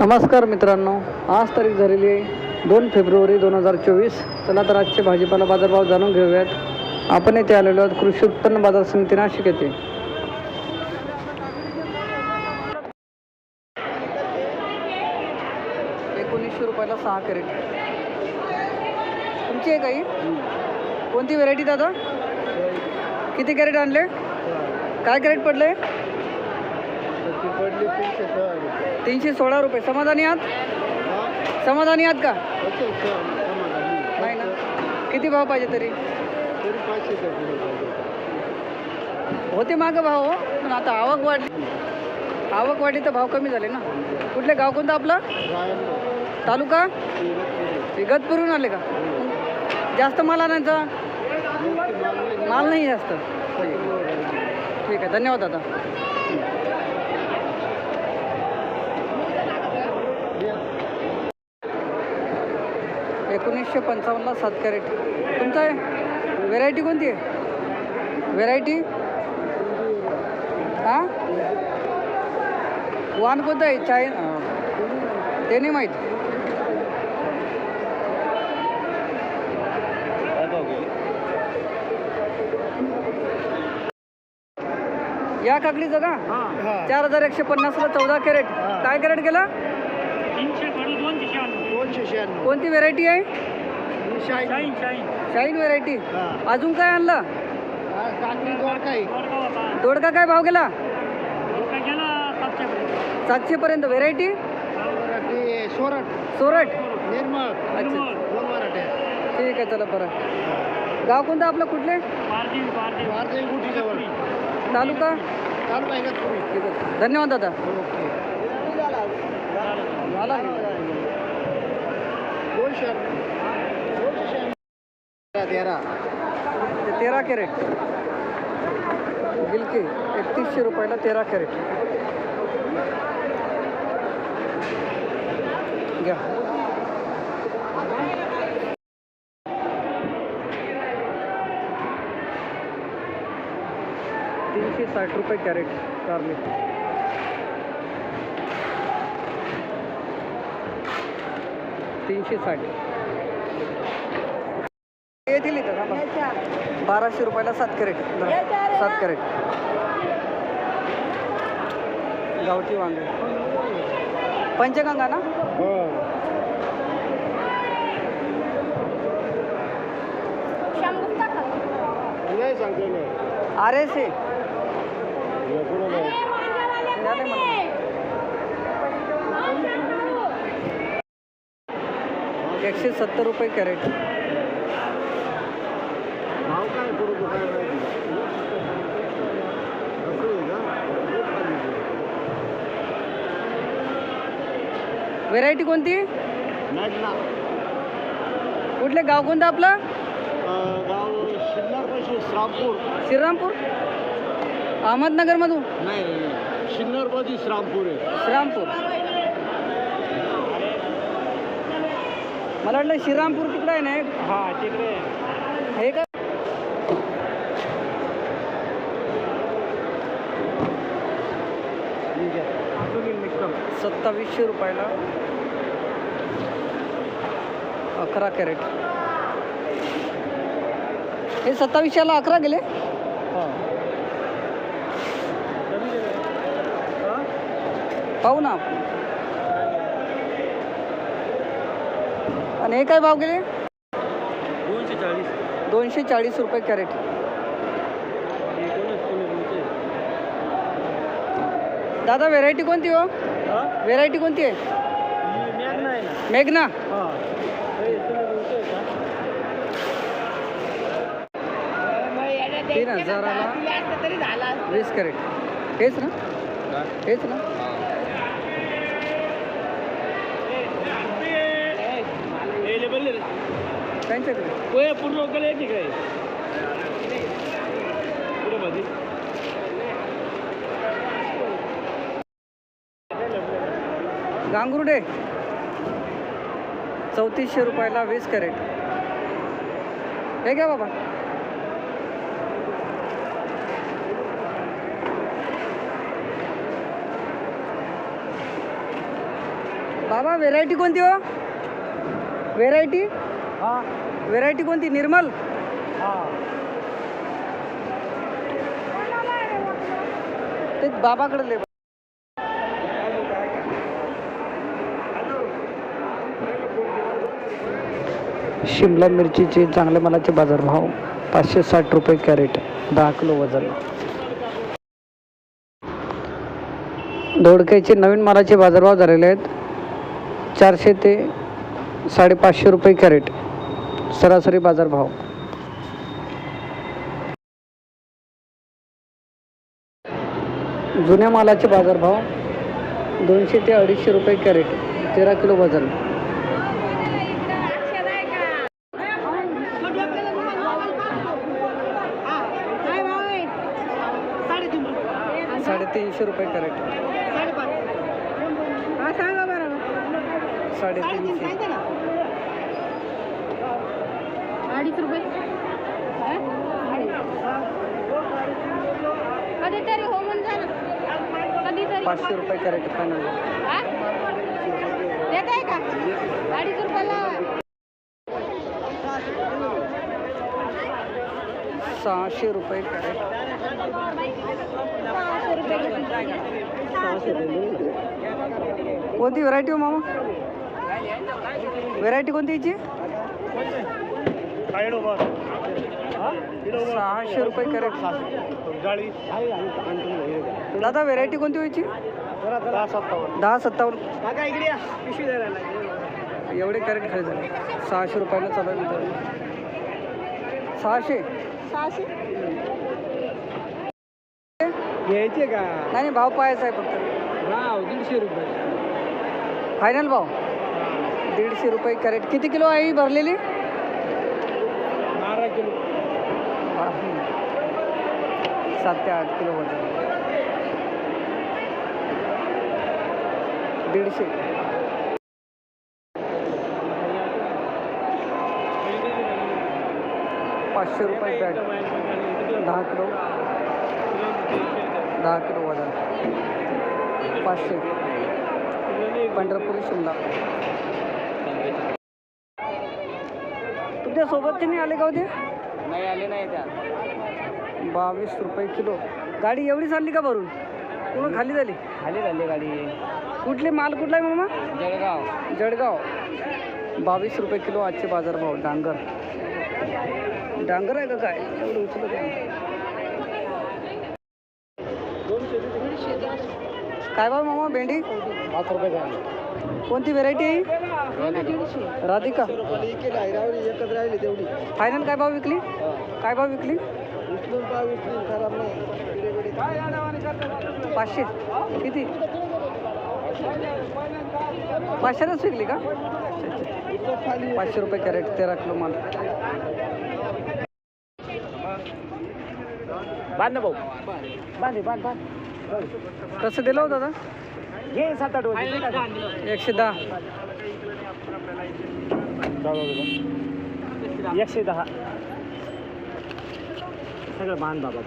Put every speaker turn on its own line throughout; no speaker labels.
नमस्कार मित्रांनो आज तारीख झालेली आहे दोन फेब्रुवारी दोन हजार चोवीस. चला तर आजचे भाजीपाला बाजारभाव जाणून घेऊयात. आपण येथे आलेलो आहोत कृषी उत्पन्न बाजार समिती नाशिक येथे. एकोणीसशे रुपयाला सहा कॅरेट. तुमची आहे काही? कोणती व्हेरायटी दादा? किती कॅरेट आणले? काय कॅरेट पडले
आहे तीनशे
सोळा रुपये. समाधानी आहात? समाधानी आहात का? नाही ना. किती भाव पाहिजे तरी? होते मागं भाव हो पण आता आवक वाढली. आवक वाढली तर भाव कमी झाले ना. कुठले गाव कोणतं आपलं? तालुका? इगतपुरून आले का? जास्त माल आणायचा? माल नाही. जास्त. ठीक आहे धन्यवाद दादा. एकोणीसशे पंचावन्नला सात कॅरेट तुमचा आहे? व्हेरायटी कोणती आहे? व्हेरायटी हां? वान कोणतं आहे? चाय ते नाही माहीत. या काकडीचं का? चार हजार एकशे पन्नासला चौदा कॅरेट. काय कॅरेट
दोनशे शहाण्णव.
कोणती व्हेरायटी आहे?
शाईन
शाईन व्हेरायटी
हा.
अजून काय आणलं?
काकडी
दोडका काय भाव गेला? सातशे पर्यंत व्हेरायटी
सोरट
सोरट
निर्मळ.
अच्छा.
दोन मराठे
ठीक आहे चला बरं गाव कोणतं आपलं? कुठले? तालुका? ठीक आहे. धन्यवाद दादा.
ओके.
झाला.
दोनशे. तेरा
ते तेरा कॅरेट. गिलके एकतीसशे रुपयाला तेरा कॅरेट. घ्या. तीनशे साठ रुपये कॅरेट कारले तीनशे साठ. येतील इथं. बाराशे रुपयाला सात कॅरेट. सात कॅरेट. गावठी वांगे. पंचगंगा ना?
हो. नाही सांगतो
आर एस ए. एकशे सत्तर रुपये कॅरेट
भाव काय करू तो काय माहिती असं आहे का? खूप खाली आहे.
व्हेरायटी कोणती? कुठले गाव कोणतं आपलं? श्रीरामपूर? अहमदनगरमधून?
नाही श्रामपूर आहे.
श्रीरामपूर. मला वाटलं श्रीरामपूर तिकडं आहे ना
हा तिकडे
हे का
ठीक आहे तुम्ही मिक्सर
सत्तावीसशे रुपयाला अकरा कॅरेट. हे सत्तावीसशेला अकरा गेले?
हा.
पाहू ना आपण. आणि हे काय भाव गेले?
दोनशे चाळीस.
दोनशे चाळीस रुपये कॅरेट. दादा व्हेरायटी कोणती हा? व्हेरायटी कोणती आहे?
मॅगना आहे ना.
मेघना तीन हजाराला वीस कॅरेट हेच ना? हेच ना? त्यांच्याकडे
पूर्ण लोकल आहे की काय पुढे मध्ये
गांगुर्डे. चौतीसशे रुपयाला वीस कॅरेट. हे घ्या बाबा. बाबा व्हेरायटी कोणती हो? व्हेरायटी
हा.
व्हेरायटी कोणती? निर्मल?
हा.
ते बाबाकडे ले शिमला मिरचीचे चांगल्या मालाचे बाजारभाव पाचशे साठ रुपये कॅरेट दहा किलो वजन. दोडक्याचे नवीन मालाचे बाजारभाव झालेले आहेत. चारशे ते साडेपाचशे रुपये कॅरेट सरासरी बाजारभाव. जुन्या मालाचे बाजारभाव दोनशे ते अडीचशे रुपये कॅरेट तेरा किलो वजन. साडेतीनशे रुपये कॅरेट. साडेतीनशे.
अडीच रुपये. कधीतरी हो म्हणून झालं. कधीतरी.
पाचशे रुपये कॅरेट फायनल
हा? देत आहे का अडीच रुपयाला
सहाशे रुपये कॅरेट.
सहाशे रुपये
कोणती व्हरायटी हो मामा? व्हरायटी कोणती याची सहाशे रुपये कॅरेट. दादा व्हरायटी कोणती हो व्हायची
दहा सत्तावन्न
दहा सत्तावन्न. एवढे कॅरेट खरेदी झाले. सहाशे रुपयाला चालू सहाशे.
सहाशे?
घ्यायचे का?
नाही नाही, भाव पाहायचा आहे फक्त.
भाव दीडशे रुपये.
फायनल भाव? दीडशे रुपये कॅरेट. किती किलो आहे ही भरलेली?
बारा किलो.
सात ते आठ किलो वजन. दीडशे. पाचशे रुपये बॅग दहा किलो. दहा किलो वजन पाचशे. पंढरपूर शिमला. तुमच्यासोबत त्यांनी आले का होते
नाही आले नाही त्या.
बावीस रुपये किलो. गाडी एवढी चालली का भरून? पूर्ण खाली झाली?
खाली झाली गाडी.
कुठले माल कुठला आहे मामा?
जळगाव.
जळगाव. बावीस रुपये किलो आजचे बाजारभाव डांगर. डांगर आहे का काय? एवढं उचलत आहे. काय भाव मामा भेंडी?
पाच रुपये
कोणती व्हेरायटी आहे राधिका.
राहिली तेवढी
फायनल काय भाव विकली? काय भाव विकली? पाचशे. किती? पाचशेलाच विकली का? पाचशे रुपये कॅरेट तेरा किलो माल.
बांध ना भाऊ. बांधे बांध बांध.
कसं दिलं होतं दादा
घे सात आठ
एकशे दहा.
एकशे दहा. सगळं बांध बाबा.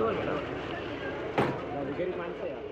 गरीब माणसं आहे.